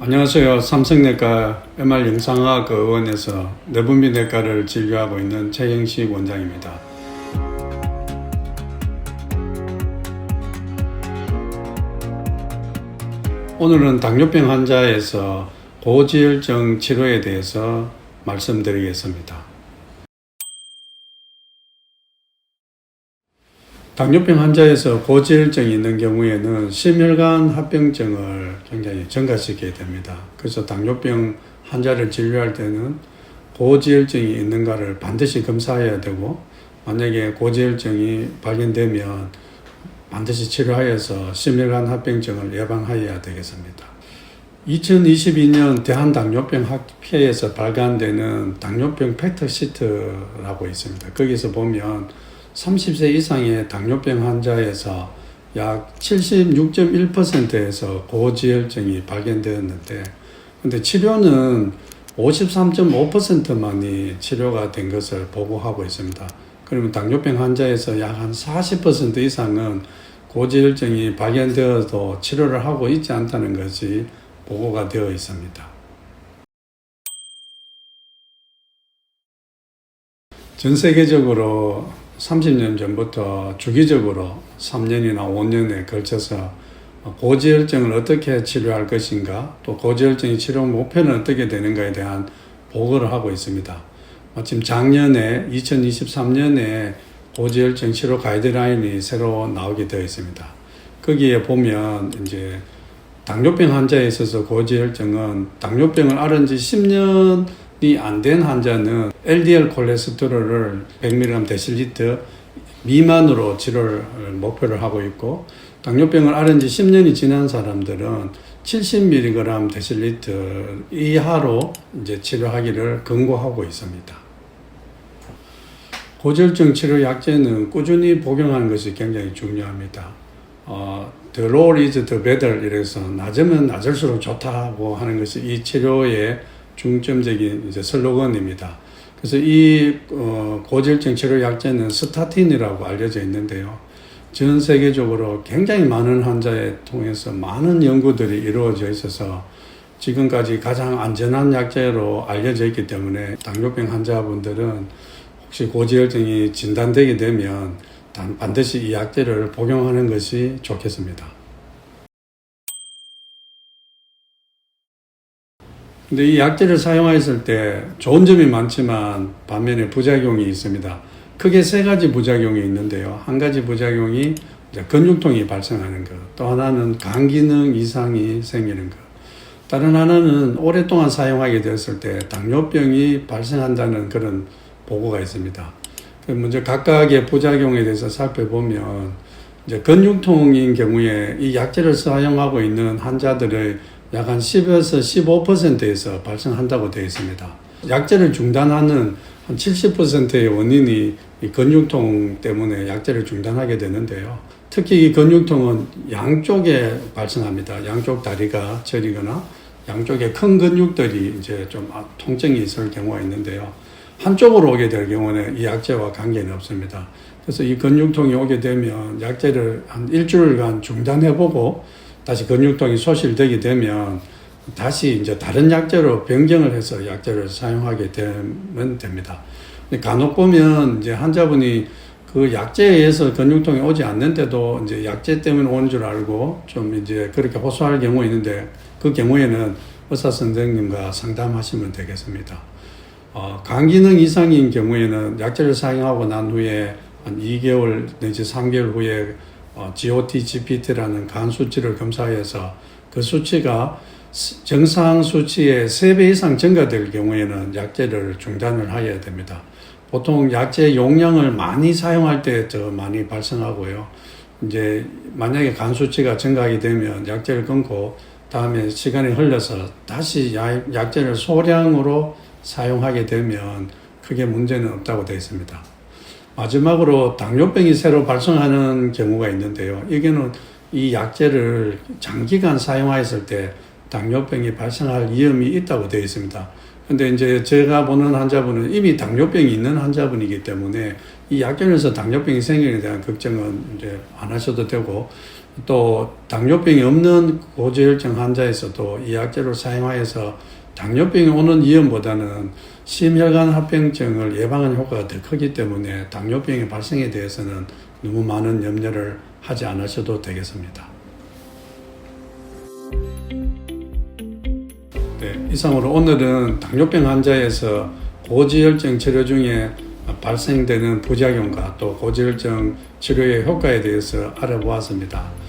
안녕하세요. 삼성내과 MR 영상의학 의원에서 내분비 내과를 진료하고 있는 최영식 원장입니다. 오늘은 당뇨병 환자에서 고지혈증 치료에 대해서 말씀드리겠습니다. 당뇨병 환자에서 고지혈증이 있는 경우에는 심혈관 합병증을 굉장히 증가시키게 됩니다. 그래서 당뇨병 환자를 진료할 때는 고지혈증이 있는가를 반드시 검사해야 되고 만약에 고지혈증이 발견되면 반드시 치료하여서 심혈관 합병증을 예방하여야 되겠습니다. 2022년 대한당뇨병 학회에서 발간되는 당뇨병 팩트시트라고 있습니다. 거기서 보면 30세 이상의 당뇨병 환자에서 약 76.1%에서 고지혈증이 발견되었는데, 근데 치료는 53.5%만이 치료가 된 것을 보고하고 있습니다. 그러면 당뇨병 환자에서 약 한 40% 이상은 고지혈증이 발견되어도 치료를 하고 있지 않다는 것이 보고가 되어 있습니다. 전 세계적으로 30년 전부터 주기적으로 3년이나 5년에 걸쳐서 고지혈증을 어떻게 치료할 것인가, 또 고지혈증의 치료 목표는 어떻게 되는가에 대한 보고를 하고 있습니다. 마침 작년에 2023년에 고지혈증 치료 가이드라인이 새로 나오게 되어 있습니다. 거기에 보면 이제 당뇨병 환자에 있어서 고지혈증은 당뇨병을 앓은 지 10년이 안 된 환자는 LDL 콜레스테롤을 100mg 데실리터 미만으로 치료를 목표를 하고 있고 당뇨병을 앓은 지 10년이 지난 사람들은 70mg 데실리터 이하로 이제 치료하기를 권고하고 있습니다. 고지혈증 치료 약제는 꾸준히 복용하는 것이 굉장히 중요합니다. 어, the lower is the better 이래서 낮으면 낮을수록 좋다고 하는 것이 이 치료의 중점적인 이제 슬로건입니다. 그래서 이 어, 고지혈증 치료 약제는 스타틴이라고 알려져 있는데요. 전 세계적으로 굉장히 많은 환자에 통해서 많은 연구들이 이루어져 있어서 지금까지 가장 안전한 약제로 알려져 있기 때문에 당뇨병 환자분들은 혹시 고지혈증이 진단되게 되면 반드시 이 약제를 복용하는 것이 좋겠습니다. 근데 이 약제를 사용했을 때 좋은 점이 많지만 반면에 부작용이 있습니다. 크게 세 가지 부작용이 있는데요. 한 가지 부작용이 근육통이 발생하는 것, 또 하나는 간 기능 이상이 생기는 것, 다른 하나는 오랫동안 사용하게 되었을 때 당뇨병이 발생한다는 그런 보고가 있습니다. 먼저 각각의 부작용에 대해서 살펴보면 이제 근육통인 경우에 이 약제를 사용하고 있는 환자들의 약 한 10에서 15%에서 발생한다고 되어 있습니다. 약제를 중단하는 한 70%의 원인이 이 근육통 때문에 약제를 중단하게 되는데요. 특히 이 근육통은 양쪽에 발생합니다. 양쪽 다리가 저리거나 양쪽에 큰 근육들이 이제 좀 통증이 있을 경우가 있는데요. 한쪽으로 오게 될 경우는 이 약제와 관계는 없습니다. 그래서 이 근육통이 오게 되면 약제를 한 일주일간 중단해보고 다시 근육통이 소실되게 되면 다시 이제 다른 약제로 변경을 해서 약제를 사용하게 되면 됩니다. 간혹 보면 이제 환자분이 그 약제에 의해서 근육통이 오지 않는데도 이제 약제 때문에 오는 줄 알고 좀 이제 그렇게 호소할 경우 있는데 그 경우에는 의사 선생님과 상담하시면 되겠습니다. 어, 간 기능 이상인 경우에는 약제를 사용하고 난 후에 한 2개월 내지 3개월 후에 어, GOT, GPT라는 간 수치를 검사해서 그 수치가 정상 수치의 3배 이상 증가될 경우에는 약제를 중단을 해야 됩니다. 보통 약제 용량을 많이 사용할 때 더 많이 발생하고요. 이제 만약에 간 수치가 증가하게 되면 약제를 끊고 다음에 시간이 흘러서 다시 약제를 소량으로 사용하게 되면 크게 문제는 없다고 되어 있습니다. 마지막으로 당뇨병이 새로 발생하는 경우가 있는데요. 이게는 이 약제를 장기간 사용하였을 때 당뇨병이 발생할 위험이 있다고 되어 있습니다. 근데 이제 제가 보는 환자분은 이미 당뇨병이 있는 환자분이기 때문에 이 약점에서 당뇨병이 생기는 데 대한 걱정은 이제 안 하셔도 되고 또 당뇨병이 없는 고지혈증 환자에서도 이 약제를 사용하여서 당뇨병이 오는 위험보다는 심혈관 합병증을 예방하는 효과가 더 크기 때문에 당뇨병의 발생에 대해서는 너무 많은 염려를 하지 않으셔도 되겠습니다. 네, 이상으로 오늘은 당뇨병 환자에서 고지혈증 치료 중에 발생되는 부작용과 또 고지혈증 치료의 효과에 대해서 알아보았습니다.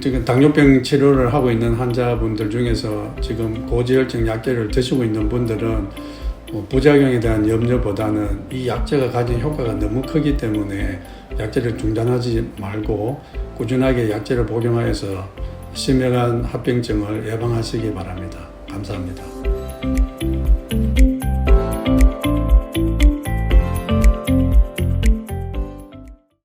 지금 당뇨병 치료를 하고 있는 환자분들 중에서 지금 고지혈증 약제를 드시고 있는 분들은 뭐 부작용에 대한 염려보다는 이 약제가 가진 효과가 너무 크기 때문에 약제를 중단하지 말고 꾸준하게 약제를 복용하여서 심혈관 합병증을 예방하시기 바랍니다. 감사합니다.